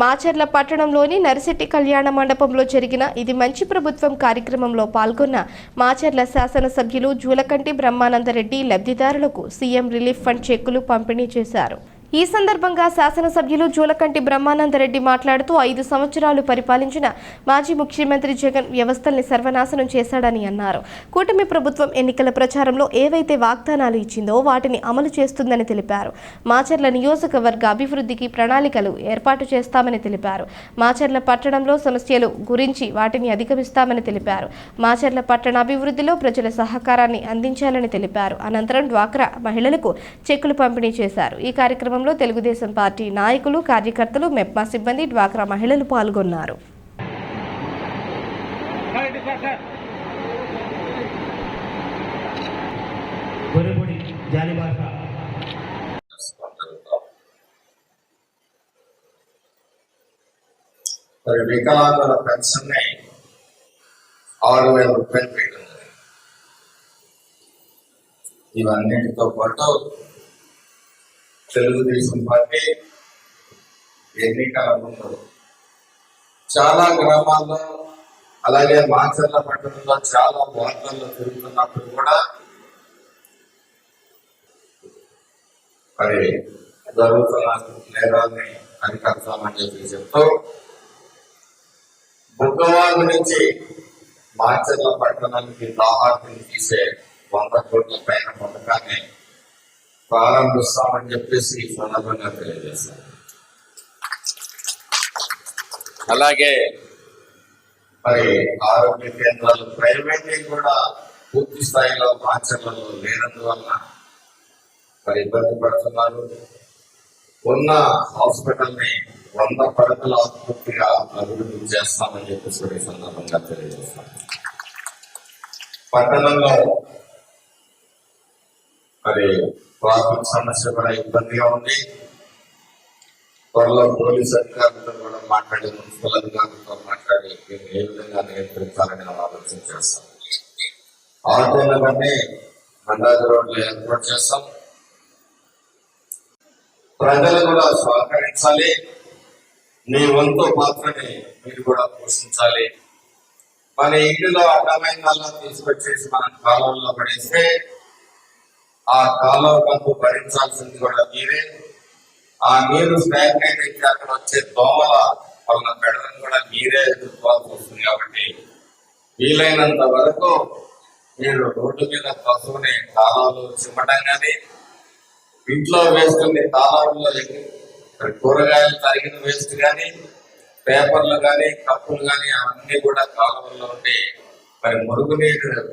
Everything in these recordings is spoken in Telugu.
మాచర్ల పట్టణంలోని నరిశెట్టి కళ్యాణ మండపంలో జరిగిన ఇది మంచి ప్రభుత్వం కార్యక్రమంలో పాల్గొన్న మాచర్ల శాసనసభ్యులు జూలకంటి బ్రహ్మానందరెడ్డి లబ్ధిదారులకు సీఎం రిలీఫ్ ఫండ్ చెక్కులు పంపిణీ చేశారు. ఈ సందర్భంగా శాసనసభ్యులు జూలకంటి బ్రహ్మానందరెడ్డి మాట్లాడుతూ ఐదు సంవత్సరాలు పరిపాలించిన మాజీ ముఖ్యమంత్రి జగన్ వ్యవస్థల్ని సర్వనాశనం చేశాడని అన్నారు. కూటమి ప్రభుత్వం ఎన్నికల ప్రచారంలో ఏవైతే వాగ్దానాలు ఇచ్చిందో వాటిని అమలు చేస్తుందని తెలిపారు. మాచర్ల నియోజకవర్గ అభివృద్ధికి ప్రణాళికలు ఏర్పాటు చేస్తామని తెలిపారు. మాచర్ల పట్టణంలో సమస్యలు గురించి వాటిని అధిగమిస్తామని తెలిపారు. మాచర్ల పట్టణ అభివృద్ధిలో ప్రజల సహకారాన్ని అందించాలని తెలిపారు. అనంతరం డ్వాక్రా మహిళలకు చెక్కులు పంపిణీ చేశారు. ఈ కార్యక్రమం కార్యక్రమంలో తెలుగుదేశం పార్టీ నాయకులు కార్యకర్తలు మెప్మా సిబ్బంది డ్వాక్రా మహిళలు పాల్గొన్నారు మరి వికలాంగుల పెన్షన్ని ఆరు వేల రూపాయలు వేయడం. ఇవన్నిటితో పాటు తెలుగుదేశం పార్టీ ఎన్నికల ముందు చాలా గ్రామాల్లో అలాగే మాచర్ల పట్టణంలో చాలా వార్తల్లో తిరుగుతున్నప్పుడు కూడా మరి జరుగుతున్న నేరాన్ని అరికడతామని చెప్పి చెప్తూ బుగ్గవాగు నుంచి మాచర్ల పట్టణానికి దాహార్తిని తీసే వంద కోట్ల పైన పథకాన్ని ప్రారంభిస్తామని చెప్పేసి ఈ సందర్భంగా తెలియజేశారు. అలాగే మరి ఆరోగ్య కేంద్రాలు ప్రైవేట్ కూడా పూర్తి స్థాయిలో మాచర్లలో లేనందువల్ల మరి ఇబ్బంది పడుతున్నారు. ఉన్న హాస్పిటల్ని వంద పడకల పూర్తిగా అభివృద్ధి చేస్తామని చెప్పేసి ఈ సందర్భంగా తెలియజేస్తాం పట్టణంలో మరి ట్రాఫిక్ సమస్య కూడా ఇబ్బందిగా ఉంది. త్వరలో పోలీస్ అధికారులతో కూడా మాట్లాడి మున్సిపల్ అధికారులతో మాట్లాడి దీన్ని ఏ విధంగా నియంత్రించాలని ఆలోచన చేస్తాం. ఆటోలన్నీ మండాది రోడ్లు ఏర్పాటు చేస్తాం. ప్రజలు కూడా సహకరించాలి. మీ వంతు పాత్రని మీరు కూడా పోషించాలి. మన ఇంటిలో అడ్డమైన తీసుకొచ్చేసి మన కాలంలో పడేస్తే ఆ కాలువ కంపు భరించాల్సింది కూడా మీరే. ఆ నీరు స్టాగ్నైట్ అయితే అక్కడ వచ్చే దోమల వలన పెడలను కూడా మీరే ఎదుర్కోవాల్సి వస్తుంది కాబట్టి వీలైనంత వరకు మీరు రోడ్డు మీద పశువుని కాలాలు చిమ్మటం కానీ ఇంట్లో వేస్ట్ తాళాల్లో కూరగాయలు తరిగిన వేస్ట్ కానీ పేపర్లు కానీ కప్పులు కానీ అవన్నీ కూడా కాలువల్లో ఉంటే మరి మురుగునీరు నీరు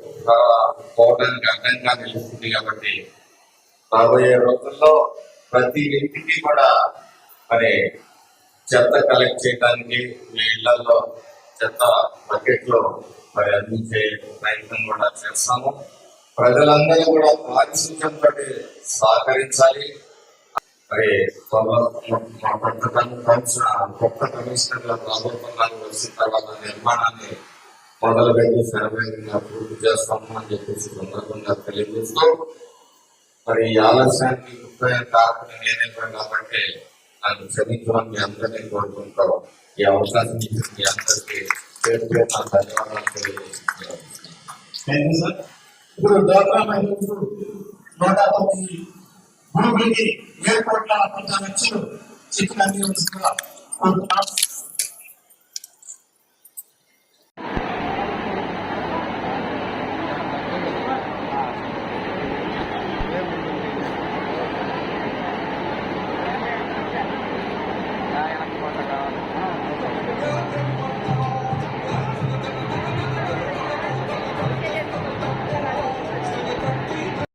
పోవడానికి అడ్డంగా నిలుస్తుంది కాబట్టి రాబోయే రోజుల్లో ప్రతి ఇంటికి కూడా మరి చెత్త కలెక్ట్ చేయడానికి మీ ఇళ్ళలో చెత్త బకెట్లో మరి అందించే ప్రయత్నం కూడా చేస్తాము. ప్రజలందరూ కూడా పారిశుద్ధ్యంతో సహకరించాలి. మరి త్వరలో మా కొత్త కొత్త కమిషనర్ రాబోతున్నారు వచ్చిన తర్వాత నిర్మాణాన్ని మొదలు పెట్టి శరవేగంగా పూర్తి చేస్తాము అని చెప్పేసి సందర్భంగా తెలియజేస్తూ మరి ఈ ఆలస్యానికి ముప్పై కాకుండా నేనే కూడా కాబట్టి నన్ను క్షమించమని మీ అందరినీ కోరుకుంటూ ఈ అవకాశం ఇచ్చిన మీ అందరికీ పేరు పేరు నా ధన్యవాదాలు తెలియజేస్తున్నాను థ్యాంక్ యూ సార్ ఇప్పుడు డోక్రా మహిళలకు నూట తొమ్మిది భూమికి ఏడు కోట్ల కొంత లక్షలు చెక్కులు అందించాల్సిందిగా కోరుతున్నాం